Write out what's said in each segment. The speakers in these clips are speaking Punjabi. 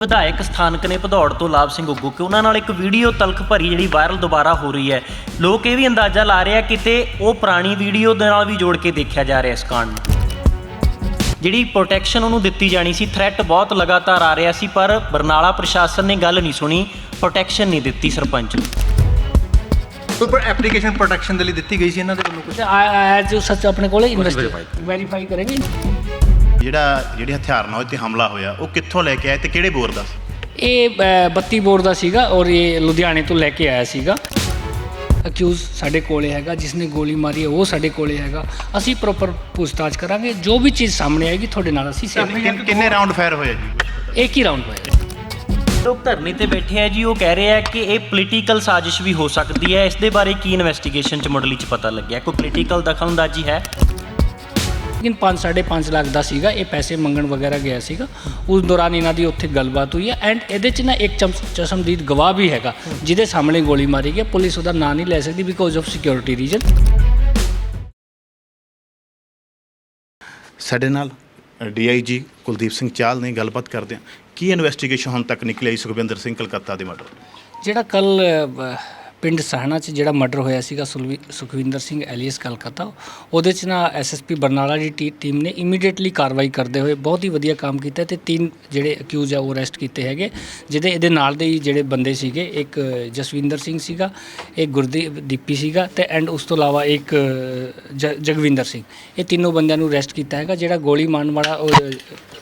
ਵਿਧਾਇਕ ਸਥਾਨਕ ਨੇ ਭਦੌੜ ਤੋਂ ਲਾਭ ਸਿੰਘ ਉੱਗੂ ਕਿ ਉਹਨਾਂ ਨਾਲ ਇੱਕ ਵੀਡੀਓ ਤਲਖ ਭਰੀ ਜਿਹੜੀ ਵਾਇਰਲ ਦੁਬਾਰਾ ਹੋ ਰਹੀ ਹੈ। ਲੋਕ ਇਹ ਵੀ ਅੰਦਾਜ਼ਾ ਲਾ ਰਹੇ ਆ ਕਿਤੇ ਉਹ ਪੁਰਾਣੀ ਵੀਡੀਓ ਦੇ ਨਾਲ ਵੀ ਜੋੜ ਕੇ ਦੇਖਿਆ ਜਾ ਰਿਹਾ ਇਸ ਕਾਂਡ ਨੂੰ। ਜਿਹੜੀ ਪ੍ਰੋਟੈਕਸ਼ਨ ਉਹਨੂੰ ਦਿੱਤੀ ਜਾਣੀ ਸੀ ਥ੍ਰੈਟ ਬਹੁਤ ਲਗਾਤਾਰ ਆ ਰਿਹਾ ਸੀ ਪਰ ਬਰਨਾਲਾ ਪ੍ਰਸ਼ਾਸਨ ਨੇ ਗੱਲ ਨਹੀਂ ਸੁਣੀ ਪ੍ਰੋਟੈਕਸ਼ਨ ਨਹੀਂ ਦਿੱਤੀ ਸਰਪੰਚ ਨੂੰ। ਕੋਈ ਪਰ ਐਪਲੀਕੇਸ਼ਨ ਪ੍ਰੋਟੈਕਸ਼ਨ ਦੇ ਲਈ ਦਿੱਤੀ ਗਈ ਸੀ ਇਹਨਾਂ ਦੇ ਵੱਲੋਂ ਕੁਝ ਐਜ਼ ਸੱਚ ਆਪਣੇ ਕੋਲੇ ਇਨਵੈਸਟ ਵੈਰੀਫਾਈ ਕਰਾਂਗੇ। ਜਿਹੜਾ ਜਿਹੜੇ ਹਥਿਆਰ ਨਾਲ ਉਹ ਤੇ ਹਮਲਾ ਹੋਇਆ ਉਹ ਕਿੱਥੋਂ ਲੈ ਕੇ ਆਏ ਤੇ ਕਿਹੜੇ ਬੋਰ ਦਾ ਸੀ? ਇਹ ਅ, 32 ਬੋਰ ਦਾ ਸੀਗਾ ਔਰ ਇਹ ਲੁਧਿਆਣੇ ਤੋਂ ਲੈ ਕੇ ਆਇਆ ਸੀਗਾ। ਅਕਿਊਜ਼ ਸਾਡੇ ਕੋਲੇ ਹੈਗਾ ਜਿਸ ਨੇ ਗੋਲੀ ਮਾਰੀ ਹੈ ਉਹ ਸਾਡੇ ਕੋਲੇ ਹੈਗਾ। ਅਸੀਂ ਪ੍ਰੋਪਰ ਪੁੱਛਤਾਛ ਕਰਾਂਗੇ ਜੋ ਵੀ ਚੀਜ਼ ਸਾਹਮਣੇ ਆਏਗੀ ਤੁਹਾਡੇ ਨਾਲ ਅਸੀਂ ਸ਼ੇਅਰ ਕਿੰਨ- ਕਿੰਨੇ ਰਾਉਂਡ ਫਾਇਰ ਹੋਇਆ ਜੀ? ਇੱਕ ਹੀ ਰਾਉਂਡ ਹੋਇਆ। ਲੋਕ ਧਰਨੇ ਤੇ ਬੈਠੇ ਆ ਜੀ ਉਹ ਕਹਿ ਰਹੇ ਆ ਕਿ ਇਹ ਪੋਲੀਟੀਕਲ ਸਾਜ਼ਿਸ਼ ਵੀ ਹੋ ਸਕਦੀ ਹੈ। ਇਸ ਦੇ ਬਾਰੇ ਕੀ ਇਨਵੈਸਟੀਗੇਸ਼ਨ ਚ ਮੁੱਢਲੀ ਚ ਪਤਾ ਲੱਗਿਆ? ਕੋਈ ਪੋਲੀਟੀਕਲ ਦਖਲਅੰਦਾਜ਼ੀ ਹੈ? ਲੇਕਿਨ 5 5.5 ਲੱਖ ਦਾ ਸੀਗਾ ਇਹ ਪੈਸੇ ਮੰਗਣ ਵਗੈਰਾ ਗਿਆ ਸੀਗਾ। ਉਸ ਦੌਰਾਨ ਇਹਨਾਂ ਦੀ ਉੱਥੇ ਗੱਲਬਾਤ ਹੋਈ ਹੈ ਐਂਡ ਇਹਦੇ 'ਚ ਨਾ ਇੱਕ ਚਮ- ਚਸ਼ਮਦੀਦ ਗਵਾਹ ਵੀ ਹੈਗਾ ਜਿਹਦੇ ਸਾਹਮਣੇ ਗੋਲੀ ਮਾਰੀ ਗਈ ਪੁਲਿਸ ਉਹਦਾ ਨਾਂ ਨਹੀਂ ਲੈ ਸਕਦੀ ਬਿਕੋਜ਼ ਆਫ ਸਿਕਿਉਰਿਟੀ ਰੀਜ਼ਨ ਸਾਡੇ ਨਾਲ ਡੀਆਈਜੀ ਕੁਲਦੀਪ ਸਿੰਘ ਚਾਲ ਨੇ ਗੱਲਬਾਤ ਕਰਦੇ ਹਾਂ। ਕੀ ਇਨਵੈਸਟੀਗੇਸ਼ਨ ਹੁਣ ਤੱਕ ਨਿਕਲੀ ਸੁਖਵਿੰਦਰ ਸਿੰਘ ਕਲਕੱਤਾ ਦੇ ਮਰਡਰ ਜਿਹੜਾ ਕੱਲ ਪਿੰਡ ਸਹਣਾ 'ਚ ਜਿਹੜਾ ਮਰਡਰ ਹੋਇਆ ਸੀਗਾ ਸੁਲਵੀ- ਸੁਖਵਿੰਦਰ ਸਿੰਘ ਐਲੀਅਸ ਕਲਕੱਤਾ, ਉਹਦੇ 'ਚ ਨਾ ਐਸਐਸਪੀ ਬਰਨਾਲਾ ਦੀ ਟੀ- ਟੀਮ ਨੇ ਇਮੀਡੀਏਟਲੀ ਕਾਰਵਾਈ ਕਰਦੇ ਹੋਏ ਬਹੁਤ ਹੀ ਵਧੀਆ ਕੰਮ ਕੀਤਾ ਤੇ ਤਿੰਨ ਜਿਹੜੇ ਅਕਿਊਜ਼ ਆ ਉਹ ਅਰੈਸਟ ਕੀਤੇ ਹੈਗੇ, ਜਿਹਦੇ ਇਹਦੇ ਨਾਲ ਦੇ ਹੀ ਜਿਹੜੇ ਬੰਦੇ ਸੀਗੇ, ਇੱਕ ਜਸਵਿੰਦਰ ਸਿੰਘ ਸੀਗਾ, ਇੱਕ ਗੁਰਦੀਪ ਦੀਪੀ ਸੀਗਾ ਤੇ ਐਂਡ ਉਸ ਤੋਂ ਇਲਾਵਾ ਇੱਕ ਜ- ਜਗਵਿੰਦਰ ਸਿੰਘ। ਇਹ ਤਿੰਨੋਂ ਬੰਦਿਆਂ ਨੂੰ ਅਰੈਸਟ ਕੀਤਾ ਹੈਗਾ, ਜਿਹੜਾ ਗੋਲੀ ਮਾਰਨ ਵਾਲਾ ਉਹ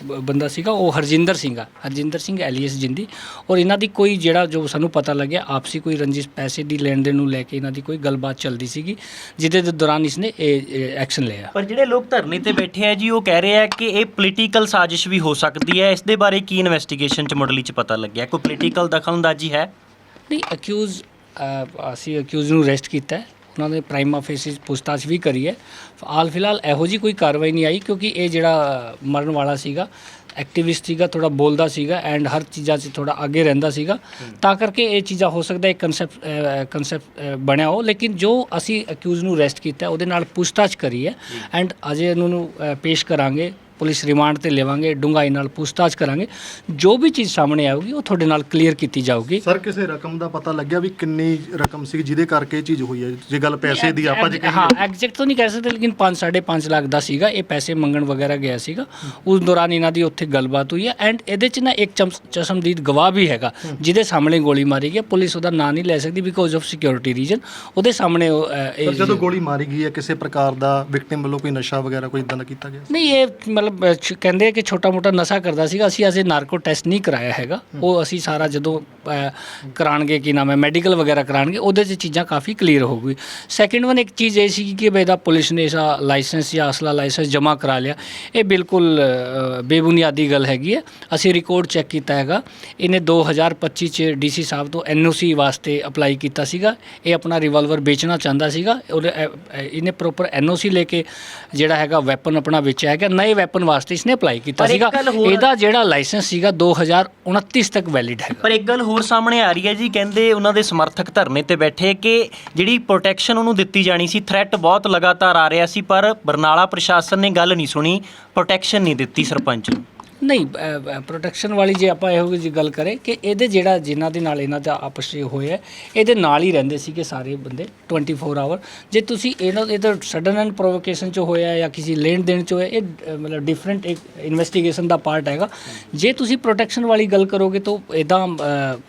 ਬ- ਬੰਦਾ ਸੀਗਾ, ਉਹ ਹਰਜਿੰਦਰ ਸਿੰਘ ਆ, ਹਰਜਿੰਦਰ ਸਿੰਘ ਐਲੀਅਸ ਜਿੰਦੀ। ਔਰ ਇਹਨਾਂ ਦੀ ਕੋਈ ਜਿਹੜਾ ਜੋ ਸਾਨੂੰ ਪਤਾ ਲੱਗਿਆ, ਆਪਸੀ ਕੋਈ ਰੰਜਿਸ਼, ਪੈਸੇ ਦੀ ਲੈਣ ਦੇਣ ਨੂੰ ਲੈ ਕੇ ਇਹਨਾਂ ਦੀ ਕੋਈ ਗੱਲਬਾਤ ਚੱਲਦੀ ਸੀਗੀ ਜਿਹਦੇ ਦੇ ਦੌਰਾਨ ਇਸਨੇ ਇਹ ਐਕਸ਼ਨ ਲਿਆ। ਪਰ ਜਿਹੜੇ ਲੋਕ ਧਰਨੇ ਤੇ ਬੈਠੇ ਆ ਜੀ ਉਹ ਕਹਿ ਰਹੇ ਆ ਕਿ ਇਹ ਪੋਲੀਟੀਕਲ ਸਾਜ਼ਿਸ਼ ਵੀ ਹੋ ਸਕਦੀ ਹੈ। ਇਸ ਦੇ ਬਾਰੇ ਕੀ ਇਨਵੈਸਟੀਗੇਸ਼ਨ ਚ ਮੁੱਢਲੀ ਚ ਪਤਾ ਲੱਗਿਆ? ਕੋਈ ਪੋਲੀਟੀਕਲ ਦਖਲਅੰਦਾਜ਼ੀ ਹੈ? ਨਹੀਂ ਅਕਿਊਜ਼ ਅਸੀਂ ਅਕਿਊਜ਼ ਨੂੰ ਅਰੈਸਟ ਕੀਤਾ ਉਹਨਾਂ ਦੇ ਪ੍ਰਾਈਮ ਆਫਿਸ ਪੁੱਛਤਾਛ ਵੀ ਕਰੀ ਹੈ। ਹਾਲ ਫਿਲਹਾਲ ਇਹੋ ਜੀ ਕੋਈ ਕਾਰਵਾਈ ਨਹੀਂ ਆਈ ਕਿਉਂਕਿ ਇਹ ਜਿਹੜਾ ਮਰਨ ਵਾਲਾ ਸੀਗਾ ਐਕਟਿਵਿਸਟ ਸੀਗਾ ਥੋੜਾ ਬੋਲਦਾ ਸੀਗਾ ਐਂਡ ਹਰ ਚੀਜ਼ਾਂ 'ਚ ਥੋੜਾ ਅੱਗੇ ਰਹਿੰਦਾ ਸੀਗਾ। ਤਾਂ ਕਰਕੇ ਇਹ ਚੀਜ਼ਾਂ ਹੋ ਸਕਦਾ ਇੱਕ ਕਨਸੈਪਟ ਕਨਸੈਪਟ ਬਣਿਆ ਹੋ। ਲੇਕਿਨ ਜੋ ਅਸੀਂ ਅਕਿਊਜ਼ ਨੂੰ ਅਰੈਸਟ ਕੀਤਾ ਉਹਦੇ ਨਾਲ ਪੁੱਛਤਾਛ ਕਰੀ ਹੈ ਐਂਡ ਅਜੇ ਇਹਨਾਂ ਪੇਸ਼ ਕਰਾਂਗੇ। ਪੁਲਿਸ ਰਿਮਾਂਡ ਤੇ ਲਵਾਂਗੇ ਡੂੰਘਾਈ ਨਾਲ ਪੁੱਛਤਾਛ ਕਰਾਂਗੇ। ਜੋ ਵੀ ਚੀਜ਼ ਸਾਹਮਣੇ ਆਊਗੀ ਉਹ ਤੁਹਾਡੇ ਨਾਲ ਕਲੀਅਰ ਕੀਤੀ ਜਾਊਗੀ। ਸਰ ਕਿਸੇ ਰਕਮ ਦਾ ਪਤਾ ਲੱਗਿਆ ਵੀ ਕਿੰਨੀ ਰਕਮ ਸੀ ਜਿਹਦੇ ਕਰਕੇ ਇਹ ਚੀਜ਼ ਹੋਈ ਹੈ? ਜੇ ਗੱਲ ਪੈਸੇ ਦੀ ਆਪਾਂ ਜੇ ਹਾਂ ਐਗਜ਼ੈਕਟ ਤਾਂ ਨਹੀਂ ਕਹਿ ਸਕਦੇ ਲੇਕਿਨ 5 5.5 ਲੱਖ ਦਾ ਸੀਗਾ। ਇਹ ਪੈਸੇ ਮੰਗਣ ਵਗੈਰਾ ਗਿਆ ਸੀਗਾ। ਉਸ ਦੌਰਾਨ ਇਹਨਾਂ ਦੀ ਉੱਥੇ ਗੱਲਬਾਤ ਹੋਈ ਹੈ। ਐਂਡ ਇਹਦੇ 'ਚ ਨਾ ਇੱਕ ਚਮ- ਚਸ਼ਮਦੀਦ ਗਵਾਹ ਵੀ ਹੈਗਾ ਜਿਹਦੇ ਸਾਹਮਣੇ ਗੋਲੀ ਮਾਰੀ ਗਈ ਹੈ। ਪੁਲਿਸ ਉਹਦਾ ਨਾਂ ਨਹੀਂ ਲੈ ਸਕਦੀ ਬਿਕੋਜ਼ ਆਫ ਸਿਕਿਉਰਿਟੀ ਰੀਜ਼ਨ ਉਹਦੇ ਸਾਹਮਣੇ ਉਹ, ਅ, ਸਰ ਇਹ ਜਦੋਂ ਗੋਲੀ ਮਾਰੀ ਗਈ ਹੈ ਕਿਸੇ ਪ੍ਰਕਾਰ ਦਾ ਵਿਕਟਿਮ ਵੱਲੋਂ ਕੋਈ ਨਸ਼ਾ ਵਗੈਰਾ ਕੋਈ ਇਦਾਂ ਦਾ ਕੀਤਾ ਗਿਆ? ਨਹੀਂ ਇਹ ਮਤਲਬ ਅ, ਛ- ਕਹਿੰਦੇ ਆ ਕਿ ਛੋਟਾ ਮੋਟਾ ਨਸ਼ਾ ਕਰਦਾ ਸੀਗਾ ਅਸੀਂ ਅਜੇ ਨਾਰਕੋ ਟੈਸਟ ਨਹੀਂ ਕਰਾਇਆ ਹੈਗਾ। ਉਹ ਅਸੀਂ ਸਾਰਾ ਜਦੋਂ ਅ, ਕਰਾਣਗੇ ਕੀ ਨਾਮ ਹੈ ਮੈਡੀਕਲ ਵਗੈਰਾ ਕਰਾਣਗੇ ਉਹਦੇ 'ਚ ਚੀਜ਼ਾਂ ਕਾਫੀ ਕਲੀਅਰ ਹੋ ਗਈ। ਸੈਕਿੰਡ ਵਨ ਇੱਕ ਚੀਜ਼ ਇਹ ਸੀ ਕਿ ਬਈ ਦਾ ਪੁਲਿਸ ਨੇ ਇਸਾ ਲਾਇਸੈਂਸ ਜਾਂ ਅਸਲਾ ਲਾਇਸੈਂਸ ਜਮ੍ਹਾਂ ਕਰਾ ਲਿਆ। ਇਹ ਬਿਲਕੁਲ ਅ, ਬੇਬੁਨਿਆਦੀ ਗੱਲ ਹੈਗੀ ਹੈ। ਅਸੀਂ ਰਿਕਾਰਡ ਚੈੱਕ ਕੀਤਾ ਹੈਗਾ। ਇਹਨੇ 2025 ਚ ਡੀਸੀ ਸਾਹਿਬ ਤੋਂ ਐਨਓਸੀ ਵਾਸਤੇ ਅਪਲਾਈ ਕੀਤਾ ਸੀਗਾ। ਇਹ ਆਪਣਾ ਰਿਵਾਲਵਰ ਵੇਚਣਾ ਚਾਹੁੰਦਾ ਸੀਗਾ। ਉਹਦੇ ਅ, ਅ, ਇਹਨੇ ਪ੍ਰੋਪਰ ਐਨਓਸੀ ਲੈ ਕੇ ਜਿਹੜਾ ਹੈਗਾ ਵੈਪਨ ਆਪਣਾ ਵੇਚਿਆ ਹੈਗਾ। ਨਏ ਵੈਪਨ ਵਾਸਤੇ ਇਸਨੇ ਅਪਲਾਈ ਕੀਤਾ ਪਰ ਇੱਕ ਸੀਗਾ। ਗੱਲ ਹੋਰ- ਇਹਦਾ ਜਿਹੜਾ ਲਾਇਸੈਂਸ ਸੀਗਾ 2029 ਤੱਕ ਵੈਲਿਡ ਹੈਗਾ। ਪਰ ਇੱਕ ਗੱਲ ਹੋਰ ਸਾਹਮਣੇ ਆ ਰਹੀ ਹੈ ਜੀ ਕਹਿੰਦੇ ਉਹਨਾਂ ਦੇ ਸਮਰਥਕ ਧਰਨੇ ਤੇ ਬੈਠੇ ਕਿ ਜਿਹੜੀ ਪ੍ਰੋਟੈਕਸ਼ਨ ਉਹਨੂੰ ਦਿੱਤੀ ਜਾਣੀ ਸੀ ਥ੍ਰੈਟ ਬਹੁਤ ਲਗਾਤਾਰ ਆ ਰਿਹਾ ਸੀ ਪਰ ਬਰਨਾਲਾ ਪ੍ਰਸ਼ਾਸਨ ਨੇ ਗੱਲ ਨਹੀਂ ਸੁਣੀ ਪ੍ਰੋਟੈਕਸ਼ਨ ਨਹੀਂ ਦਿੱਤੀ ਸਰਪੰਚ ਨੂੰ। ਨਹੀਂ ਪ੍ਰੋਟੈਕਸ਼ਨ ਵਾਲੀ ਜੇ ਆਪਾਂ ਇਹੋ ਜਿਹੀ ਗੱਲ ਕਰੇ ਕਿ ਇਹਦੇ ਜਿਹੜਾ ਜਿਨ੍ਹਾਂ ਦੇ ਨਾਲ ਇਹਨਾਂ ਦਾ ਆਪਸ ਵਿੱਚ ਹੋਇਆ ਇਹਦੇ ਨਾਲ ਹੀ ਰਹਿੰਦੇ ਸੀਗੇ ਸਾਰੇ ਬੰਦੇ 24 ਆਵਰ ਜੇ ਤੁਸੀਂ ਇਹਨਾਂ ਇਹ ਤਾਂ ਸਡਨ ਐਂਡ ਪ੍ਰੋਵੋਕੇਸ਼ਨ ਚ ਹੋਇਆ ਜਾਂ ਕਿਸੇ ਲੈਣ ਦੇਣ ਚ ਹੋਇਆ ਇਹ ਮਤਲਬ ਡਿਫਰੈਂਟ ਇੱਕ ਇਨਵੈਸਟੀਗੇਸ਼ਨ ਦਾ ਪਾਰਟ ਹੈਗਾ। ਜੇ ਤੁਸੀਂ ਪ੍ਰੋਟੈਕਸ਼ਨ ਵਾਲੀ ਗੱਲ ਕਰੋਗੇ ਤਾਂ ਇਦਾਂ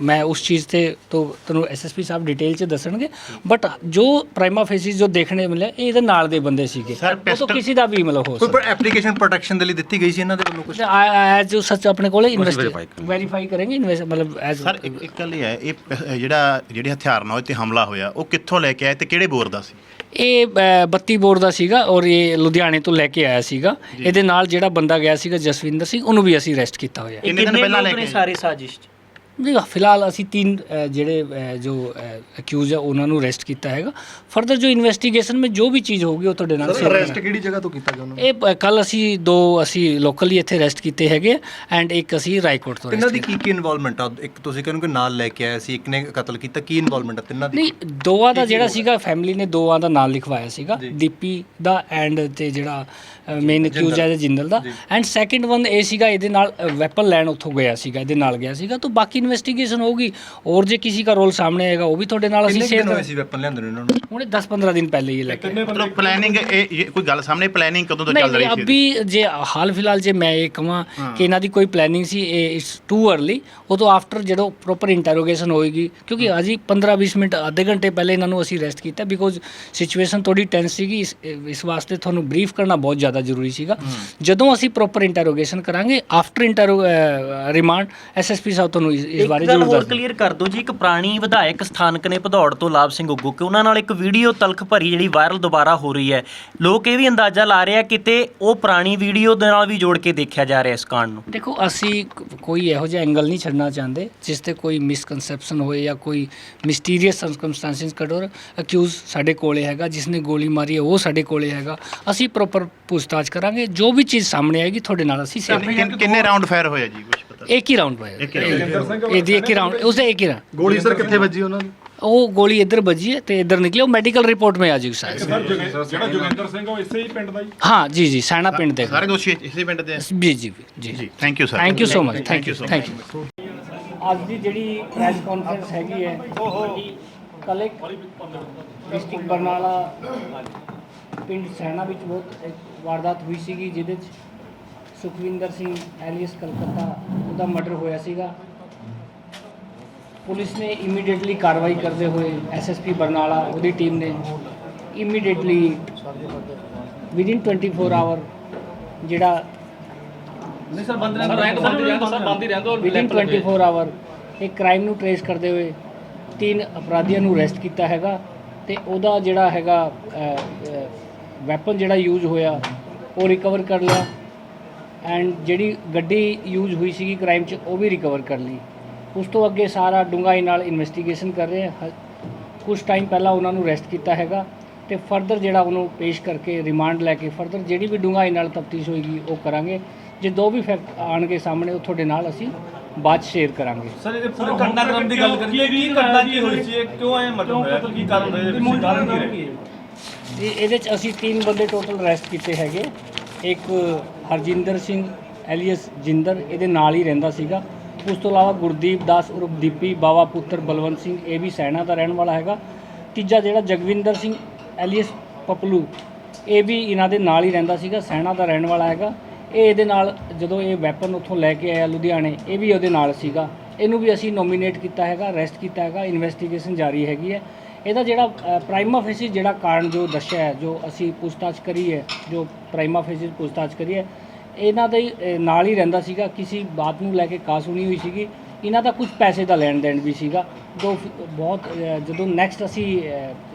ਮੈਂ ਉਸ ਚੀਜ਼ ਤੇ ਤੋਂ ਤੁਹਾਨੂੰ ਐਸਐਸਪੀ ਸਾਹਿਬ ਡਿਟੇਲ ਚ ਦੱਸਣਗੇ। ਬਟ ਜੋ ਪ੍ਰਾਈਮਾ ਫੇਸਿਸ ਜੋ ਦੇਖਣੇ ਮਿਲਿਆ ਇਹ ਇਹਦੇ ਨਾਲ ਦੇ ਬੰਦੇ ਸੀਗੇ। ਉਹ ਤਾਂ ਕਿਸੇ ਦਾ ਵੀ ਮਤਲਬ ਹੋ ਕੋਈ ਸਕਦਾ। ਪਰ ਐਪਲੀਕੇਸ਼ਨ ਪ੍ਰੋਟੈਕਸ਼ਨ ਦੇ ਲਈ ਦਿੱਤੀ ਗਈ ਸੀ ਇਹਨਾਂ ਦੇ ਵੱਲੋਂ ਕੁਝ ਐਜ਼ ਸੱਚ ਆਪਣੇ ਕੋਲੇ ਇਨਵੈਸਟ ਵੈਰੀਫਾਈ ਕਰਾਂਗੇ ਇਨਵੈਸਟ ਮਤਲਬ ਐਜ਼ ਸਰ ਇੱਕ ਇੱਕ ਗੱਲ ਇਹ ਹੈ ਇਹ ਜਿਹੜਾ ਜਿਹੜੇ ਹਥਿਆਰ ਨਾਲ ਤੇ ਹਮਲਾ ਹੋਇਆ ਉਹ ਕਿੱਥੋਂ ਲੈ ਕੇ ਆਏ ਤੇ ਕਿਹੜੇ ਬੋਰ ਦਾ ਸੀ? ਇਹ ਅ, 32 ਬੋਰ ਦਾ ਸੀਗਾ ਔਰ ਇਹ ਲੁਧਿਆਣੇ ਤੋਂ ਲੈ ਕੇ ਆਇਆ ਸੀਗਾ। ਇਹਦੇ ਨਾਲ ਜਿਹੜਾ ਬੰਦਾ ਗਿਆ ਸੀਗਾ ਜਸਵਿੰਦਰ ਸਿੰਘ ਉਹਨੂੰ ਵੀ ਅਸੀਂ ਅਰੈਸਟ ਕੀਤਾ ਹੋਇਆ। ਕਿੰਨੇ ਦਿਨ ਪਹਿਲਾਂ ਲੈ ਕੇ? ਸਾਰੇ ਸਾਜ਼ਿਸ਼ ਜੀ ਫਿਲਹਾਲ ਅਸੀਂ ਤਿੰਨ ਜਿਹੜੇ ਜੋ ਅਕਿਊਜ਼ ਹੈ ਉਹਨਾਂ ਨੂੰ ਅਰੈਸਟ ਕੀਤਾ ਹੈਗਾ। ਫਰਦਰ ਜੋ ਇਨਵੈਸਟੀਗੇਸ਼ਨ ਵਿੱਚ ਜੋ ਵੀ ਚੀਜ਼ ਹੋਊਗੀ ਉਹ ਤੁਹਾਡੇ ਨਾਲ ਸਰ ਅਰੈਸਟ। ਕਿਹੜੀ ਜਗ੍ਹਾ ਤੋਂ ਕੀਤਾ ਗਿਆ ਉਹਨਾਂ ਨੂੰ? ਇਹ ਕੱਲ ਅਸੀਂ ਦੋ ਅਸੀਂ ਲੋਕਲੀ ਇੱਥੇ ਅਰੈਸਟ ਕੀਤੇ ਹੈਗੇ ਐਂਡ ਇੱਕ ਅਸੀਂ ਰਾਏਕੋਟ ਤੋਂ arrest ਦੀ ਕੀ ਕੀ ਇਨਵੋਲਵਮੈਂਟ ਆ? ਇੱਕ ਤੁਸੀਂ ਕਹਿੰਦੇ ਕਿ ਨਾਲ ਲੈ ਕੇ ਆਇਆ ਸੀ ਇੱਕ ਨੇ ਕਤਲ ਕੀਤਾ ਕੀ ਇਨਵੋਲਵਮੈਂਟ ਆ ਤਿੰਨਾਂ ਦੀ? ਨਹੀਂ ਦੋਵਾਂ ਦਾ ਜਿਹੜਾ ਸੀਗਾ ਫੈਮਿਲੀ ਨੇ ਦੋਵਾਂ ਦਾ ਨਾਮ ਲਿਖਵਾਇਆ ਸੀਗਾ। ਦੀਪੀ ਦਾ ਐਂਡ ਤੇ ਜਿਹੜਾ ਮੇਨ ਅਕਿਊਜ਼ ਹੈ ਜਿੰਦਲ ਦਾ। ਐਂਡ ਸੈਕਿੰਡ ਵਨ ਇਹ ਸੀਗਾ ਇਹਦੇ ਨਾਲ ਵੈਪਨ ਲੈਣ ਉੱਥੋਂ ਗਿਆ ਸੀਗਾ ਇਹਦੇ ਨਾਲ ਗਿਆ ਸੀਗਾ ਤਾਂ ਬਾਕੀ ਇਨਵੈਸਟੀਗੇਸ਼ਨ ਹੋਊਗੀ ਔਰ ਜੇ ਕਿਸੇ ਦਾ ਰੋਲ ਸਾਹਮਣੇ ਆਏਗਾ ਉਹ ਵੀ ਤੁਹਾਡੇ ਨਾਲ ਅਸੀਂ ਕਿੰਨੇ ਸ਼ੇਅਰ ਦਿਨ ਹੋਏ ਕਰਾਂਗੇ। ਸੀ ਵੈਪਨ ਲਿਆਂਦੇ ਨੂੰ ਇਹਨਾਂ ਨੂੰ? ਹੁਣੇ 10-15 ਦਿਨ ਪਹਿਲੇ ਹੀ ਲੈ ਕੇ ਆਏ। ਮਤਲਬ ਪਲੈਨਿੰਗ ਇਹ ਇਹ ਕੋਈ ਗੱਲ ਸਾਹਮਣੇ ਪਲੈਨਿੰਗ ਕਦੋਂ ਤੋਂ ਚੱਲ ਨਹੀਂ ਰਹੀ ਸੀ ਅਭੀ ਜੇ ਹਾਲ ਫਿਲਹਾਲ ਜੇ ਮੈਂ ਇਹ ਕਹਾਂ ਕਿ ਇਹਨਾਂ ਦੀ ਕੋਈ ਪਲੈਨਿੰਗ ਸੀ ਇਹ ਇਟਸ ਟੂ अर्ਲੀ ਉਦੋਂ ਆਫਟਰ ਜਦੋਂ ਪ੍ਰੋਪਰ ਇੰਟਰੋਗੇਸ਼ਨ ਹੋਏਗੀ ਕਿਉਂਕਿ ਅਜੀ 15-20 ਮਿੰਟ ਅੱਧੇ ਘੰਟੇ ਪਹਿਲੇ ਇਹਨਾਂ ਨੂੰ ਅਸੀਂ ਅਰੈਸਟ ਕੀਤਾ ਬਿਕੋਜ਼ ਸਿਚੁਏਸ਼ਨ ਥੋੜੀ ਟੈਂਸ ਸੀਗੀ ਇਸ ਇਸ ਵਾਸਤੇ ਤੁਹਾਨੂੰ ਬਰੀਫ ਕਰਨਾ ਬਹੁਤ ਜ਼ਿਆਦਾ ਜ਼ਰੂਰੀ ਸੀਗਾ। ਜਦੋਂ ਅਸੀਂ ਪ੍ਰੋਪਰ ਇੰਟਰੋਗੇਸ਼ਨ ਕਰਾਂਗੇ ਆਫਟਰ ਇੰਟਰੋ ਰਿਮਾਂਡ ਐਸਐਸਪੀ ਸਾਹਿਬ ਤੁਹਾਨੂੰ ਇਸ ਇਸ ਬਾਰੇ ਜ਼ਰੂਰ ਹੋਰ ਕਲੀਅਰ ਕਰ ਦਿਓ ਜੀ ਇੱਕ ਪੁਰਾਣੀ ਵਿਧਾਇਕ ਸਥਾਨਕ ਨੇ ਭਦੌੜ ਤੋਂ ਲਾਭ ਸਿੰਘ ਉੱਗੂ ਕਿ ਉਹਨਾਂ ਨਾਲ ਇੱਕ ਵੀਡੀਓ ਤਲਖ ਭਰੀ ਜਿਹੜੀ ਵਾਇਰਲ ਦੁਬਾਰਾ ਹੋ ਰਹੀ ਹੈ। ਲੋਕ ਇਹ ਵੀ ਅੰਦਾਜ਼ਾ ਲਾ ਰਹੇ ਆ ਕਿਤੇ ਉਹ ਪੁਰਾਣੀ ਵੀਡੀਓ ਦੇ ਨਾਲ ਵੀ ਜੋੜ ਕੇ ਦੇਖਿਆ ਜਾ ਰਿਹਾ ਇਸ ਕਾਂਡ ਨੂੰ। ਦੇਖੋ ਅਸੀਂ ਕੋਈ ਇਹੋ ਜਿਹਾ ਐਂਗਲ ਨਹੀਂ ਛੱਡਣਾ ਚਾਹੁੰਦੇ ਜਿਸ ਤੇ ਕੋਈ ਮਿਸਕਨਸੈਪਸ਼ਨ ਹੋਏ ਜਾਂ ਕੋਈ ਮਿਸਟੀਰੀਅਸ ਸਰਕਮਸਟੈਂਸਸ ਕਡੋਰ ਅਕਿਊਜ਼ ਸਾਡੇ ਕੋਲੇ ਹੈਗਾ ਜਿਸ ਨੇ ਗੋਲੀ ਮਾਰੀ ਹੈ ਉਹ ਸਾਡੇ ਕੋਲੇ ਹੈਗਾ। ਅਸੀਂ ਪ੍ਰੋਪਰ ਪੁੱਛਤਾਛ ਕਰਾਂਗੇ ਜੋ ਵੀ ਚੀਜ਼ ਸਾਹਮਣੇ ਆਏਗੀ ਤੁਹਾਡੇ ਨਾਲ ਅਸੀਂ ਸ਼ੇਅਰ ਕਿੰਨੇ- ਕਿੰਨੇ ਰਾਉਂਡ ਫਾਇਰ ਹੋਇਆ ਜੀ ਕੁਝ ਇੱਕ ਹੀ ਰਾਉਂਡ round। ਇਹਦੀ ਇੱਕ ਹੀ ਰਾਉਂਡ ਉਸਦਾ ਇੱਕ ਹੀ round। ਗੋਲੀ ਸਰ ਕਿੱਥੇ ਵੱਜੀ ਉਹਨਾਂ ਨੂੰ ਉਹ ਗੋਲੀ ਇੱਧਰ ਵੱਜੀ ਹੈ ਤੇ ਇੱਧਰ ਨਿਕਲੀ ਉਹ ਮੈਡੀਕਲ ਰਿਪੋਰਟ ਮੇ ਆ ਜਾਊਗੀ ਸਾਰੀ ਜਿਹੜਾ ਜੋਗਿੰਦਰ ਸਿੰਘ ਉਹ ਇਸੇ ਹੀ ਪਿੰਡ ਦਾ ਹੀ? ਹਾਂ ਜੀ ਜੀ ਸੈਣਾ ਪਿੰਡ ਦੇ ਸਾਰੇ ਦੋਸ਼ੀ ਇਸੇ ਪਿੰਡ ਦੇ ਆ? ਜੀ ਜੀ ਜੀ thank you sir thank you so much thank you thank you ਅੱਜ ਦੀ ਜਿਹੜੀ ਪ੍ਰੈਸ ਕਾਨਫਰੰਸ ਹੈਗੀ ਹੈ ਕੱਲ ਇੱਕ ਡਿਸਟ੍ਰਿਕਟ ਬਰਨਾਲਾ ਪਿੰਡ ਸੈਣਾ ਵਿੱਚ ਬਹੁਤ ਇੱਕ ਵਾਰਦਾਤ ਹੋਈ ਸੀਗੀ ਜਿਹਦੇ ਚ ਸੁਖਵਿੰਦਰ ਸਿੰਘ ਐਲੀਅਸ ਕਲਕੱਤਾ ਉਹਦਾ ਮਰਡਰ ਹੋਇਆ ਸੀਗਾ। ਪੁਲਿਸ ਨੇ ਇਮੀਡੀਏਟਲੀ ਕਾਰਵਾਈ ਕਰਦੇ ਹੋਏ ਐਸਐਸਪੀ ਬਰਨਾਲਾ ਉਹਦੀ ਟੀਮ ਨੇ ਇਮੀਡੀਏਟਲੀ ਵਿਦਿਨ 24 ਆਵਰ ਜਿਹੜਾ ਵਿਦਿਨ 24 ਆਵਰ ਇਹ ਕ੍ਰਾਈਮ ਨੂੰ ਟ੍ਰੇਸ ਕਰਦੇ ਹੋਏ ਤਿੰਨ ਅਪਰਾਧੀਆਂ ਨੂੰ ਅਰੈਸਟ ਕੀਤਾ ਹੈਗਾ ਤੇ ਉਹਦਾ ਜਿਹੜਾ ਹੈਗਾ ਵੈਪਨ ਜਿਹੜਾ ਯੂਜ਼ ਹੋਇਆ ਉਹ ਰਿਕਵਰ ਕਰ ਲਿਆ। ਐਂਡ ਜਿਹੜੀ ਗੱਡੀ ਯੂਜ਼ ਹੋਈ ਸੀਗੀ ਕ੍ਰਾਈਮ 'ਚ ਉਹ ਵੀ ਰਿਕਵਰ ਕਰ ਲਈ। ਉਸ ਤੋਂ ਅੱਗੇ ਸਾਰਾ ਡੂੰਘਾਈ ਨਾਲ ਇਨਵੈਸਟੀਗੇਸ਼ਨ ਕਰ ਰਹੇ ਹਾਂ ਕੁਝ ਟਾਈਮ ਪਹਿਲਾਂ ਉਹਨਾਂ ਨੂੰ ਅਰੈਸਟ ਕੀਤਾ ਹੈਗਾ ਤੇ ਫਰਦਰ ਜਿਹੜਾ ਉਹਨੂੰ ਪੇਸ਼ ਕਰਕੇ ਰਿਮਾਂਡ ਲੈ ਕੇ ਫਰਦਰ ਜਿਹੜੀ ਵੀ ਡੂੰਘਾਈ ਨਾਲ ਤਫਤੀਸ਼ ਹੋਏਗੀ ਉਹ ਕਰਾਂਗੇ। ਜੇ ਦੋ ਵੀ ਫੈਕਟ ਆਣਗੇ ਸਾਹਮਣੇ ਉਹ ਤੁਹਾਡੇ ਨਾਲ ਅਸੀਂ ਬਾਅਦ ਸ਼ੇਅਰ ਕਰਾਂਗੇ। ਸਰ ਇਹਦੇ ਪੂਰੇ ਘਟਨਾਕ੍ਰਮ ਦੀ ਗੱਲ ਕਰੀਏ ਕੀ ਘਟਨਾ ਕੀ ਹੋਈ ਸੀ? ਕਿਉਂ ਐ ਹੋਇਆ? ਕੀ ਕਾਰਨ ਰਹੇ ਇਹਦੇ ਕਾਰਨ ਕੀ ਰਹੇ ਤੇ ਇਹਦੇ ਚ ਅਸੀਂ ਤਿੰਨ ਬੰਦੇ ਟੋਟਲ ਅਰੈਸਟ ਕੀਤੇ ਹੈਗੇ। ਇੱਕ ਹਰਜਿੰਦਰ ਸਿੰਘ ਐਲੀਅਸ ਜਿੰਦਰ, ਇਹਦੇ ਨਾਲ ਹੀ ਰਹਿੰਦਾ ਸੀਗਾ। ਉਸ ਤੋਂ ਇਲਾਵਾ ਗੁਰਦੀਪ ਦਾਸ ਉਰਫ ਦੀਪੀ, ਬਾਵਾ ਪੁੱਤਰ ਬਲਵੰਤ ਸਿੰਘ, ਇਹ ਵੀ ਸੈਣਾ ਦਾ ਰਹਿਣ ਵਾਲਾ ਹੈਗਾ। ਤੀਜਾ ਜਿਹੜਾ ਜਗਵਿੰਦਰ ਸਿੰਘ ਐਲੀਅਸ ਪਪਲੂ, ਇਹ ਵੀ ਇਹਨਾਂ ਦੇ ਨਾਲ ਹੀ ਰਹਿੰਦਾ ਸੀਗਾ ਸੈਣਾ ਦਾ ਰਹਿਣ ਵਾਲਾ ਹੈਗਾ। ਇਹ ਇਹਦੇ ਨਾਲ ਜਦੋਂ ਇਹ ਵੈਪਨ ਉੱਥੋਂ ਲੈ ਕੇ ਆਇਆ ਲੁਧਿਆਣੇ, ਇਹ ਵੀ ਉਹਦੇ ਨਾਲ ਸੀਗਾ। ਇਹਨੂੰ ਵੀ ਅਸੀਂ ਨੋਮੀਨੇਟ ਕੀਤਾ ਹੈਗਾ ਅਰੈਸਟ ਕੀਤਾ ਹੈਗਾ ਇਨਵੈਸਟੀਗੇਸ਼ਨ ਜਾਰੀ ਹੈਗੀ ਹੈ। ਇਹਦਾ ਜਿਹੜਾ ਪ੍ਰਾਈਮਾ ਫੇਸੀ ਜਿਹੜਾ ਕਾਰਨ ਜੋ ਦੱਸਿਆ ਹੈ ਜੋ ਅਸੀਂ ਪੁੱਛਤਾਛ ਕਰੀ ਹੈ ਜੋ ਪ੍ਰਾਈਮਾ ਫੇਸੀ ਪੁੱਛਤਾਛ ਕਰੀ ਹੈ ਇਹਨਾਂ ਦੇ ਨਾਲ ਹੀ ਰਹਿੰਦਾ ਸੀਗਾ ਕਿਸੇ ਬਾਤ ਨੂੰ ਲੈ ਕੇ ਕਾਸ ਸੁਣੀ ਹੋਈ ਸੀਗੀ ਇਹਨਾਂ ਦਾ ਕੁਝ ਪੈਸੇ ਦਾ ਲੈਣ ਦੇਣ ਵੀ ਸੀਗਾ ਜੋ ਬਹੁਤ ਜਦੋਂ ਨੈਕਸਟ ਅਸੀਂ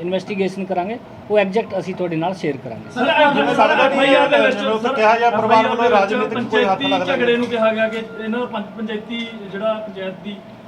ਇਨਵੈਸਟੀਗੇਸ਼ਨ ਕਰਾਂਗੇ ਉਹ ਐਗਜ਼ੈਕਟ ਅਸੀਂ ਤੁਹਾਡੇ ਨਾਲ ਸ਼ੇਅਰ ਕਰਾਂਗੇ। ਸਰ ਸਾਡਾ ਭਾਈਆ ਦੇ ਵਿੱਚ ਕਿਹਾ ਗਿਆ ਪਰਿਵਾਰ ਵੱਲੋਂ ਰਾਜਨੀਤਿਕ ਕੋਈ ਹੱਥ ਲੱਗਦਾ ਝਗੜੇ ਨੂੰ ਕਿਹਾ ਗਿਆ ਕਿ ਇਹਨਾਂ ਦਾ ਪੰਚ ਪੰਚਾਇਤੀ ਜਿਹੜਾ ਪੰਚਾਇਤ ਦੀ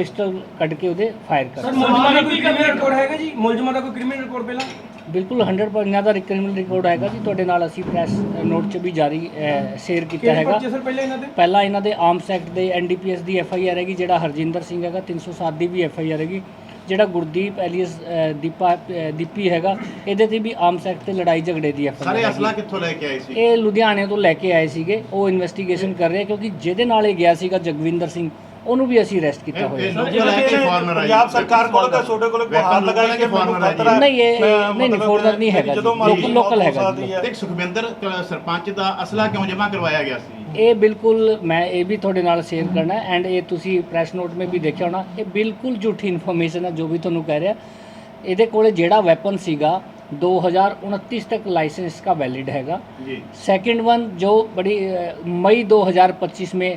ਪਿਸਟਲ ਕੱਢ ਕੇ ਉਹਦੇ ਫਾਇਰ ਕਰ ਦਿੱਤਾ। ਮੁਲਜ਼ਮਾਂ ਦਾ ਕੋਈ ਕ੍ਰਿਮੀਨਲ ਰਿਕਾਰਡ ਹੈਗਾ ਜੀ? ਮੁਲਜ਼ਮਾਂ ਦਾ ਕੋਈ ਕ੍ਰਿਮੀਨਲ ਰਿਕਾਰਡ ਪਹਿਲਾਂ? ਬਿਲਕੁਲ 100% ਇਹਨਾਂ ਦਾ ਕ੍ਰਿਮੀਨਲ ਰਿਕਾਰਡ ਹੈਗਾ ਜੀ। ਤੁਹਾਡੇ ਨਾਲ ਅਸੀਂ ਪ੍ਰੈਸ ਨੋਟ 'ਚ ਵੀ ਜਾਰੀ ਸ਼ੇਅਰ ਕੀਤਾ ਹੈਗਾ। ਸਰ ਪਹਿਲਾਂ ਇਹਨਾਂ ਦੇ? ਪਹਿਲਾਂ ਇਹਨਾਂ ਦੇ ਆਰਮਸ ਐਕਟ ਦੇ ਐਨਡੀਪੀਐਸ ਦੀ ਐਫ ਆਈ ਆਰ ਹੈਗੀ ਜਿਹੜਾ ਹਰਜਿੰਦਰ ਸਿੰਘ ਹੈਗਾ 307 ਦੀ ਵੀ ਐਫ ਆਈ ਆਰ ਹੈਗੀ। ਜਿਹੜਾ ਗੁਰਦੀਪ ਐਲੀਅਸ ਦੀਪਾ ਅ, ਦੀਪੀ ਹੈਗਾ ਇਹਦੇ ਤੇ ਵੀ ਆਰਮਸ ਐਕਟ ਤੇ ਲੜਾਈ ਝਗੜੇ ਦੀ ਐਫ ਆਈ ਸਾਰੇ ਆਰ ਅਸਲਾ ਕਿੱਥੋਂ ਲੈ ਕੇ ਆਏ ਸੀ? ਇਹ ਲੁਧਿਆਣੇ ਤੋਂ ਲੈ ਕੇ ਆਏ ਸੀਗੇ। ਉਹ ਇਨਵੈਸਟੀਗੇਸ਼ਨ ਕਰ ਰਹੇ ਆ ਕਿਉਂਕਿ ਜਿਹਦੇ ਨਾਲ ਇਹ ਗਿਆ ਸੀਗਾ ਜਗਵਿੰਦਰ ਸਿੰਘ। ਉਹਨੂੰ ਵੀ ਅਸੀਂ ਅਰੈਸਟ ਕੀਤਾ ਹੋਇਆ। ਹੈ ਪੰਜਾਬ ਸਰਕਾਰ ਕੋਲ ਤਾਂ ਛੋਟੇ ਕੋਲ ਬਹਾਰ ਲਗਾਈ ਕਿ ਫਾਰਮਰ ਹੈ? ਨਹੀਂ ਇਹ ਨਹੀਂ ਫੋਰਨਰ ਨਹੀਂ ਹੈਗਾ ਲੋਕਲ ਲੋਕਲ ਹੈਗਾ ਤੇ ਸੁਖਵਿੰਦਰ ਸਰਪੰਚ ਦਾ ਅਸਲਾ ਕਿਉਂ ਜਮ੍ਹਾਂ ਕਰਵਾਇਆ ਗਿਆ ਸੀ? ਇਹ ਬਿਲਕੁਲ ਮੈਂ ਇਹ ਵੀ ਤੁਹਾਡੇ ਨਾਲ ਸ਼ੇਅਰ ਕਰਨਾ ਐਂਡ ਇਹ ਤੁਸੀਂ ਪ੍ਰੈਸ ਨੋਟ ਮੇ ਵੀ ਦੇਖਿਆ ਹੋਣਾ ਇਹ ਬਿਲਕੁਲ ਝੂਠੀ ਇਨਫੋਰਮੇਸ਼ਨ ਹੈ ਜੋ ਵੀ ਤੁਹਾਨੂੰ ਕਹਿ ਰਿਹਾ। ਇਹਦੇ ਕੋਲੇ ਜਿਹੜਾ ਵੈਪਨ ਸੀਗਾ 2029 ਤੱਕ ਲਾਇਸੈਂਸ ਦਾ ਵੈਲਿਡ ਹੈਗਾ। ਜੀ। ਸੈਕੰਡ ਵਨ ਜੋ ਬੜੀ ਮਈ 2025 ਮੇ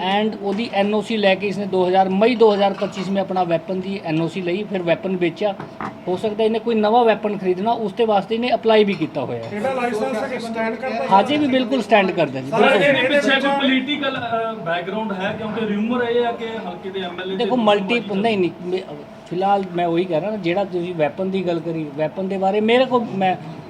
ਐਂਡ ਉਹਦੀ ਐਨਓਸੀ ਲੈ ਕੇ ਇਸਨੇ 2000 ਮਈ 2025 ਵਿੱਚ ਆਪਣਾ ਵੈਪਨ ਦੀ ਐਨਓਸੀ ਲਈ ਫਿਰ ਵੈਪਨ ਵੇਚਿਆ। ਹੋ ਸਕਦਾ ਇਹਨੇ ਕੋਈ ਨਵਾਂ ਵੈਪਨ ਖਰੀਦਣਾ ਉਸ ਤੇ ਵਾਸਤੇ ਇਹਨੇ ਅਪਲਾਈ ਵੀ ਕੀਤਾ ਹੋਇਆ ਹੈ। ਇਹਦਾ ਲਾਇਸੈਂਸ ਸਟੈਂਡ ਕਰਦਾ ਹਾਜੀ ਵੀ ਬਿਲਕੁਲ ਸਟੈਂਡ ਕਰਦਾ ਜੀ ਸਰ ਬਿਲਕੁਲ। ਇਹਦੇ ਪਿੱਛੇ ਕੋਈ ਪੋਲੀਟੀਕਲ ਬੈਕਗ੍ਰਾਉਂਡ ਹੈ? ਕਿਉਂਕਿ ਰਿਊਮਰ ਇਹ ਹੈ ਕਿ ਹਲਕੇ ਦੇ ਐਮਐਲਏ ਦੇਖੋ ਮਲਟੀ ਨਹੀਂ ਨਹੀਂ ਮੇ- ਫਿਲਹਾਲ ਮੈਂ ਉਹੀ ਕਹਿ ਰਿਹਾ ਜਿਹੜਾ ਤੁਸੀਂ ਵੈਪਨ ਦੀ ਗੱਲ ਕਰੀ ਵੈਪਨ ਦੇ ਬਾਰੇ ਮੇਰੇ ਕੋਲ ਮੈਂ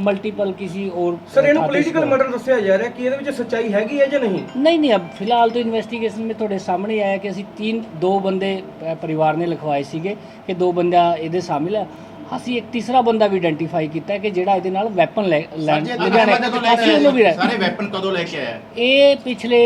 ਮਲਟੀਪਲ ਕਿਸੇ और ਸਰ ਇਹਨੂੰ खाते से ਪੋਲੀਟੀਕਲ करा। ਮਰਡਰ ਦੱਸਿਆ ਜਾ ਰਿਹਾ ਕਿ ਇਹਦੇ ਵਿੱਚ ਸੱਚਾਈ ਹੈਗੀ ਹੈ ਜਾਂ ਨਹੀਂ नहीं नहीं अब फिलहाल तो इन्वेस्टिगेशन में ਤੁਹਾਡੇ ਸਾਹਮਣੇ ਆਇਆ ਕਿ ਅਸੀਂ ਤਿੰਨ ਦੋ ਬੰਦੇ ਅ, ਪਰਿਵਾਰ ਨੇ ਲਿਖਵਾਏ ਸੀਗੇ ਕਿ ਦੋ ਬੰਦਾ ਇਹਦੇ ਸ਼ਾਮਿਲ ਹੈ ਅਸੀਂ ਇੱਕ ਤੀਸਰਾ ਬੰਦਾ ਵੀ ਆਇਡੈਂਟੀਫਾਈ ਕੀਤਾ ਹੈ ਕਿ ਜਿਹੜਾ ਇਹਦੇ ਨਾਲ ਵੈਪਨ ਲੈ ਲੈਣ ਲੁਧਿਆਣੇ ਅਸੀਂ ਉਹਨੂੰ ਵੀ ਰਹਿ- ਸਾਰੇ ਵੈਪਨ ਕਦੋਂ ਲੈ ਕੇ ਆਇਆ ਇਹ ਪਿਛਲੇ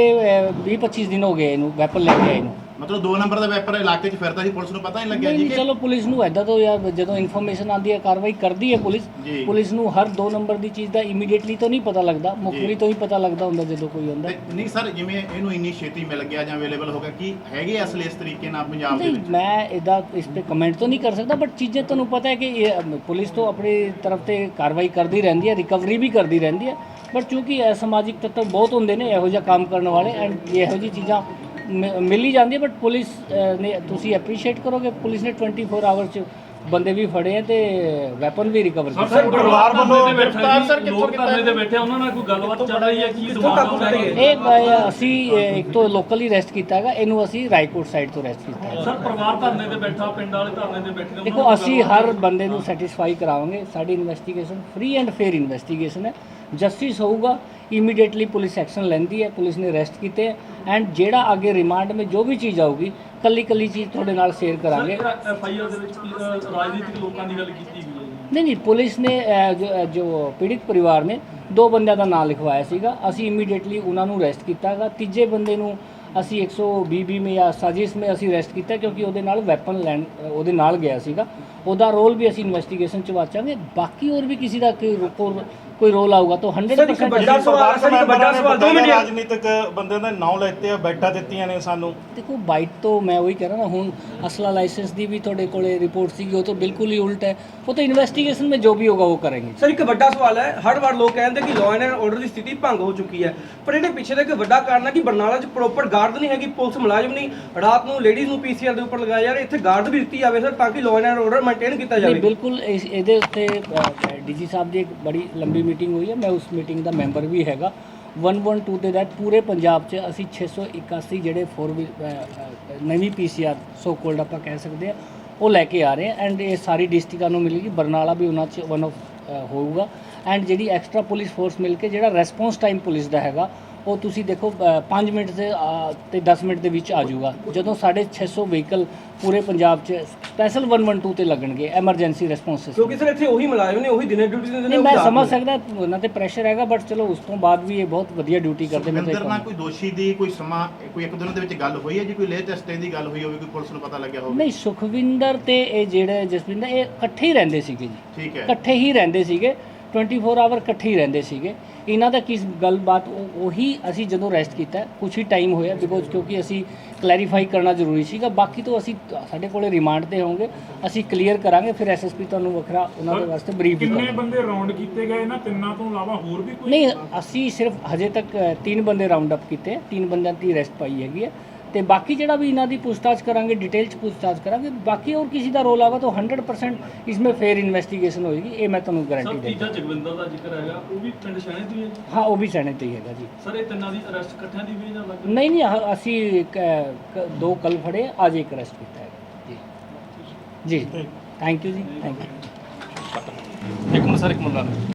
20 25 ਦਿਨ ਹੋ ਗਏ ਇਹਨੂੰ ਵੈਪਨ ਲੈ ਕੇ ਆਏ ਨੂੰ ਮਤਲਬ ਦੋ ਨੰਬਰ ਦਾ ਵੈਪਨ ਇਲਾਕੇ 'ਚ ਫਿਰਦਾ ਸੀ ਪੁਲਿਸ ਨੂੰ ਪਤਾ ਨਹੀਂ ਲੱਗਿਆ ਜੀ ਨਹੀਂ, ਕਿ ਚਲੋ ਪੁਲਿਸ ਨੂੰ ਐਦਾਂ ਤੋਂ ਯਾਰ ਜਦੋਂ ਇਨਫੋਰਮੇਸ਼ਨ ਆਉਂਦੀ ਹੈ ਕਾਰਵਾਈ ਕਰਦੀ ਹੈ ਪੁਲਿਸ ਜੀ। ਪੁਲਿਸ ਨੂੰ ਹਰ ਦੋ ਨੰਬਰ ਦੀ ਚੀਜ਼ ਦਾ ਇਮੀਡੀਏਟਲੀ ਤਾਂ ਨਹੀਂ ਪਤਾ ਲੱਗਦਾ ਮੁਖਬਰੀ ਤੋਂ ਹੀ ਪਤਾ ਲੱਗਦਾ ਹੁੰਦਾ ਜਦੋਂ ਕੋਈ ਤੇ ਨਹੀਂ ਸਰ ਜਿਵੇਂ ਇਹਨੂੰ ਇੰਨੀ ਛੇਤੀ ਮਿਲ ਗਿਆ ਜਾਂ ਅਵੇਲੇਬਲ ਹੋ ਗਿਆ ਕੀ ਹੈਗੇ ਅਸਲ ਇਸ ਤਰੀਕੇ ਨਾਲ ਪੰਜਾਬ ਦੇ ਨਹੀਂ ਵਿੱਚ? ਮੈਂ ਇਹਦਾ ਇਸ ਤੇ ਕਮੈਂਟ ਤਾਂ ਨਹੀਂ ਕਰ ਸਕਦਾ ਬਟ ਚੀਜ਼ਾਂ ਤੁਹਾਨੂੰ ਪਤਾ ਹੈ ਕਿ ਇਹ, ਅਮ, ਪੁਲਿਸ ਤੋਂ ਆਪਣੀ ਤਰਫ ਤੇ ਕਾਰਵਾਈ ਕਰਦੀ ਰਹਿੰਦੀ ਹੈ ਰਿਕਵਰੀ ਵੀ ਕਰਦੀ ਰਹਿੰਦੀ ਹੈ ਬਟ ਕਿਉਂਕਿ ਇਹ ਸਮਾਜਿਕ ਤੱਤਵ ਬਹੁਤ ਹੁੰਦੇ ਨੇ ਇਹੋ ਜਿਹਾ ਕੰਮ ਕਰਨ ਵਾਲੇ ਐਂਡ ਇਹੋ ਜਿਹੀ ਚੀਜ਼ਾਂ ਮਿਲ ਹੀ ਜਾਂਦੀ ਪਰ ਪੁਲਿਸ ਅ, ਨੇ ਤੁਸੀਂ ਐਪਰੀਸ਼ੀਏਟ ਕਰੋਗੇ ਪੁਲਿਸ ਨੇ 24 ਆਵਰ ਚ ਬੰਦੇ ਵੀ ਫੜੇ ਆ ਤੇ ਵੈਪਨ ਵੀ ਰਿਕਵਰ ਸਰ ਕੀਤਾ। ਸਰ ਪਰਿਵਾਰ ਵੱਲੋਂ ਗ੍ਰਿਫਤਾਰ ਸਰ ਕਿੱਥੋਂ ਧਰਨੇ ਦੇ ਬੈਠੇ ਉਹਨਾਂ ਨਾਲ ਕੋਈ ਗੱਲਬਾਤ ਚੱਲ ਰਹੀ ਹੈ ਕੀ ਹੈ ਇਹ ਅਸੀਂ ਇੱਕ ਤੋਂ ਲੋਕਲੀ ਅਰੈਸਟ ਕੀਤਾ ਹੈਗਾ ਇਹਨੂੰ ਅਸੀਂ ਰਾਏਕੋਟ ਸਾਈਡ ਤੋਂ ਅਰੈਸਟ ਕੀਤਾ ਹੈ ਸਰ ਪਰਿਵਾਰ ਧਰਨੇ ਤੇ ਬੈਠਾ ਪਿੰਡ ਵਾਲੇ ਧਰਨੇ ਤੇ ਬੈਠੇ ਦੇਖੋ ਅਸੀਂ ਹਰ ਬੰਦੇ ਨੂੰ ਸੈਟੀਸਫਾਈ ਕਰਾਵਾਂਗੇ ਸਾਡੀ investigation free and fair investigation ਹੈ। ਜਸਟਿਸ ਹੋਊਗਾ ਇਮੀਡੀਏਟਲੀ ਪੁਲਿਸ ਐਕਸ਼ਨ ਲੈਂਦੀ ਹੈ ਪੁਲਿਸ ਨੇ ਅਰੈਸਟ ਕੀਤੇ ਐਂਡ ਜਿਹੜਾ ਅੱਗੇ ਰਿਮਾਂਡ ਵਿੱਚ ਜੋ ਵੀ ਚੀਜ਼ ਆਊਗੀ ਕੱਲੀ ਕੱਲੀ ਚੀਜ਼ ਤੁਹਾਡੇ ਨਾਲ ਸ਼ੇਅਰ ਕਰਾਂਗੇ। ਐਫ ਆਈ ਆਰ ਦੇ ਵਿੱਚ ਅ, ਰਾਜਨੀਤਿਕ ਲੋਕਾਂ ਦੀ ਗੱਲ ਕੀਤੀ ਗਈ ਹੈ ਜੀ? ਨਹੀਂ ਨਹੀਂ ਪੁਲਿਸ ਨੇ ਜੋ ਪੀੜਿਤ ਪਰਿਵਾਰ ਨੇ ਦੋ ਬੰਦਿਆਂ ਦਾ ਨਾਮ ਲਿਖਵਾਇਆ ਸੀਗਾ ਅਸੀਂ ਇਮੀਡੀਏਟਲੀ ਉਹਨਾਂ ਨੂੰ ਅਰੈਸਟ ਕੀਤਾ ਹੈਗਾ ਤੀਜੇ ਬੰਦੇ ਨੂੰ ਅਸੀਂ 120 ਬੀ ਮੇ ਜਾਂ ਸਾਜ਼ਿਸ਼ ਮੇ ਅਸੀਂ ਅਰੈਸਟ ਕੀਤਾ ਕਿਉਂਕਿ ਉਹਦੇ ਨਾਲ ਵੈਪਨ ਲੈਣ ਉਹਦੇ ਨਾਲ ਗਿਆ ਸੀਗਾ। ਉਹਦਾ ਰੋਲ ਵੀ ਅਸੀਂ ਇਨਵੈਸਟੀਗੇਸ਼ਨ ਚ ਵਾਚਾਂਗੇ। ਬਾਕੀ ਹੋਰ ਵੀ ਕਿਸੇ ਦਾ ਕੋਈ ਕੋਈ ਰੋਲ ਆਊਗਾ ਤਾਂ 100% ਵੱਡਾ ਸਵਾਲ ਸਰ ਇੱਕ ਵੱਡਾ ਸਵਾਲ ਦੋ ਮਿੰਟ। ਰਾਜਨੀਤਿਕ ਬੰਦਿਆਂ ਦੇ ਨਾਂ ਲੈਤੇ ਆ ਬੈਠਾ ਦਿੱਤੀਆਂ ਨੇ ਸਾਨੂੰ। ਦੇਖੋ ਬਾਈਟ ਤੋਂ ਮੈਂ ਉਹੀ ਕਹਿ ਰਿਹਾ ਨਾ ਹੁਣ ਅਸਲਾ ਲਾਇਸੈਂਸ ਦੀ ਵੀ ਤੁਹਾਡੇ ਕੋਲੇ ਰਿਪੋਰਟ ਸੀਗੀ ਉਹ ਤਾਂ ਬਿਲਕੁਲ ਹੀ ਉਲਟ ਹੈ। ਉਹ ਤਾਂ ਇਨਵੈਸਟੀਗੇਸ਼ਨ में ਜੋ ਵੀ ਹੋਗਾ ਉਹ ਕਰਾਂਗੇ। ਸਰ ਇੱਕ ਵੱਡਾ ਸਵਾਲ ਹੈ ਹਰ ਵਾਰ ਲੋਕ ਕਹਿੰਦੇ ਕਿ ਲਾਅ ਐਂਡ ਆਰਡਰ ਦੀ ਸਥਿਤੀ ਭੰਗ ਹੋ ਚੁੱਕੀ ਹੈ। ਪਰ ਇਹਦੇ ਪਿੱਛੇ ਦਾ ਇੱਕ ਵੱਡਾ ਕਾਰਨ ਹੈ ਕਿ ਬਰਨਾਲਾ 'ਚ ਪ੍ਰੋਪਰ ਗਾਰਡ ਨਹੀਂ ਹੈਗੀ ਪੁਲਿਸ ਮੁਲਾਜ਼ਮ ਨਹੀਂ। ਰਾਤ ਨੂੰ ਲੇਡੀਜ਼ ਨੂੰ ਪੀਸੀਆਰ ਦੇ ਉੱਪਰ ਲਗਾਇਆ ਜਾ ਰਿਹਾ ਇੱਥੇ ਗਾਰਡ ਵੀ ਦਿੱਤੀ ਜਾਵੇ ਸਰ ਤਾਂ ਕਿ ਲਾਅ ਐਂਡ ਆਰਡਰ ਮੇਨਟੇਨ ਕੀਤਾ ਨਹੀਂ ਜਾਵੇ। ਬਿਲਕੁਲ ਇਹਦੇ ਉੱਤੇ ਡੀਜੀ ਸਾਹਿਬ ਦੀ ਇੱਕ ਬੜੀ ਲੰਬੀ ਮੀਟਿੰਗ ਹੋਈ ਹੈ, ਮੈਂ ਉਸ ਮੀਟਿੰਗ ਦਾ ਮੈਂਬਰ ਵੀ ਹੈਗਾ। 112 ਦੇ ਤਹਿਤ ਪੂਰੇ ਪੰਜਾਬ 'ਚ ਅਸੀਂ 681 ਜਿਹੜੇ 4 ਨਵੀਂ ਪੀਸੀਆਰ ਸੋ ਕੋਲਡ ਆਪਾਂ ਕਹਿ ਸਕਦੇ ਆ ਉਹ ਲੈ ਕੇ ਆ ਰਹੇ ਆ ਐਂਡ ਇਹ ਸਾਰੀ ਡਿਸਟ੍ਰਿਕਟਾਂ ਨੂੰ ਮਿਲੇਗੀ। ਬਰਨਾਲਾ ਵੀ ਉਹਨਾਂ 'ਚ ਵਨ ਆਫ ਹੋਊਗਾ। ਐਂਡ ਜਿਹੜੀ ਐਕਸਟਰਾ ਪੁਲਿਸ ਫੋਰਸ ਮਿਲ ਕੇ ਜਿਹੜਾ ਰੈਸਪੌਂਸ ਟਾਈਮ ਪੁਲਿਸ ਦਾ ਹੈਗਾ ਉਹ ਤੁਸੀਂ ਦੇਖੋ 5 ਮਿੰਟ ਦੇ ਤੇ 10 ਮਿੰਟ ਦੇ ਵਿੱਚ ਆ ਜਾਊਗਾ। ਜਦੋਂ 650 ਵਹੀਕਲ ਪੂਰੇ ਪੰਜਾਬ 'ਚ ਸਪੈਸ਼ਲ 112 ਤੇ ਲੱਗਣਗੇ ਐਮਰਜੈਂਸੀ ਰਿਸਪੌਂਸ ਕਿਉਂਕਿ ਸਰ ਇੱਥੇ ਉਹੀ ਮੁਲਾਜ਼ਮ ਨੇ ਉਹੀ ਦਿਨੇ ਡਿਊਟੀ ਦਿੰਦੇ ਨੇ ਮੈਂ ਸਮਝ। ਸਕਦਾ ਉਹਨਾਂ ਤੇ ਪ੍ਰੈਸ਼ਰ ਹੈਗਾ ਬਟ ਚਲੋ ਉਸ ਤੋਂ ਬਾਅਦ ਵੀ ਇਹ ਬਹੁਤ ਵਧੀਆ ਡਿਊਟੀ ਕਰਦੇ ਮੈਂ। ਕੋਈ ਦੋਸ਼ੀ ਦੀ ਕੋਈ ਸਮਾਂ ਕੋਈ ਇੱਕ ਦਿਨ ਦੇ ਵਿੱਚ ਗੱਲ ਹੋਈ ਹੈ ਜੀ ਕੋਈ ਲੇਟੈਸਟ ਦੀ ਗੱਲ ਹੋਈ ਹੋਵੇ ਕੋਈ ਪੁਲਿਸ ਨੂੰ ਪਤਾ ਲੱਗਿਆ ਹੋਵੇ? ਨਹੀਂ ਸੁਖਵਿੰਦਰ ਤੇ ਇਹ ਜਿਹੜੇ ਜਸਵਿੰਦਰ ਇਹ ਇਕੱਠੇ ਹੀ ਰਹਿੰਦੇ ਸੀਗੇ ਜੀ। ਠੀਕ ਹੈ। ਇਕੱਠੇ ਹੀ ਰਹਿੰਦੇ ਸੀਗੇ 24 ਆਵਰ ਇਕੱਠੇ ਹੀ ਰਹਿੰਦੇ ਸੀਗੇ। ਇਹਨਾਂ ਦਾ ਕਿਸ ਗੱਲਬਾਤ ਉਹ- ਉਹੀ ਅਸੀਂ ਜਦੋਂ ਰੈਸਟ ਕੀਤਾ ਕੁਝ ਹੀ ਟਾਈਮ ਹੋਇਆ ਬਿਕੋਜ਼ ਕਿਉਂਕਿ ਅਸੀਂ ਕਲੈਰੀਫਾਈ ਕਰਨਾ ਜ਼ਰੂਰੀ ਸੀਗਾ ਬਾਕੀ ਤੋਂ ਅਸੀਂ ਸਾਡੇ ਕੋਲੇ ਰਿਮਾਂਡ ਤੇ ਹੋਵਾਂਗੇ ਅਸੀਂ ਕਲੀਅਰ ਕਰਾਂਗੇ ਫਿਰ ਐਸਐਸਪੀ ਤੁਹਾਨੂੰ ਵੱਖਰਾ ਉਹਨਾਂ ਦੇ ਵਾਸਤੇ ਬਰੀਫ ਵੀ ਕਿੰਨੇ ਬੰਦੇ ਰਾਉਂਡ ਕੀਤੇ ਗਏ ਇਹਨਾਂ ਤਿੰਨਾਂ ਤੋਂ ਇਲਾਵਾ ਹੋਰ ਵੀ ਕੋਈ ਨਹੀਂ ਅਸੀਂ ਸਿਰਫ ਹਜੇ ਤੱਕ ਤਿੰਨ ਬੰਦੇ ਰਾਉਂਡ ਅਪ ਕੀਤੇ ਤਿੰਨ ਬੰਦਿਆਂ ਦੀ ਅਰੈਸਟ ਪਾਈ ਹੈਗੀ ਹੈ। ਤੇ ਬਾਕੀ ਜਿਹੜਾ ਵੀ ਇਹਨਾਂ ਦੀ ਪੁੱਛਤਾਛ ਕਰਾਂਗੇ ਡਿਟੇਲ ਚ ਪੁੱਛਤਾਛ ਕਰਾਂਗੇ ਬਾਕੀ ਹੋਰ ਕਿਸੇ ਦਾ ਰੋਲ ਆਵਾ ਤਾਂ 100% ਇਸਮੇ ਫੇਅਰ ਇਨਵੈਸਟੀਗੇਸ਼ਨ ਹੋਏਗੀ ਇਹ ਮੈਂ ਤੁਹਾਨੂੰ ਗਾਰੰਟੀ ਤੀਜਾ ਦਿੰਦਾ ਜਗਵਿੰਦਰ ਦਾ ਜ਼ਿਕਰ ਹੈਗਾ ਉਹ ਵੀ ਪਿੰਡ ਸ਼ਹਿਣੇ ਤੋਂ ਹੀ ਹੈ ਜੀ? ਹਾਂ ਉਹ ਵੀ ਸੈਣੇ ਤੇ ਹੀ ਹੈਗਾ ਜੀ। ਸਰ ਇਹ ਤਿੰਨਾਂ ਦੀ ਅਰੈਸਟ ਇਕੱਠਿਆਂ ਦੀ ਹੋਈ ਜਾਂ ਅਲੱਗ? ਨਹੀਂ ਨਹੀਂ ਅਸੀਂ ਦੋ ਕੱਲ ਫੜੇ ਅੱਜ ਇੱਕ ਅਰੈਸਟ ਕੀਤਾ ਹੈ ਜੀ। ਜੀ। ਥੈਂਕ ਯੂ ਜੀ ਥੈਂਕ ਯੂ ਇੱਕ ਮਿੰਟ ਸਰ ਇੱਕ ਮਿੰਟ।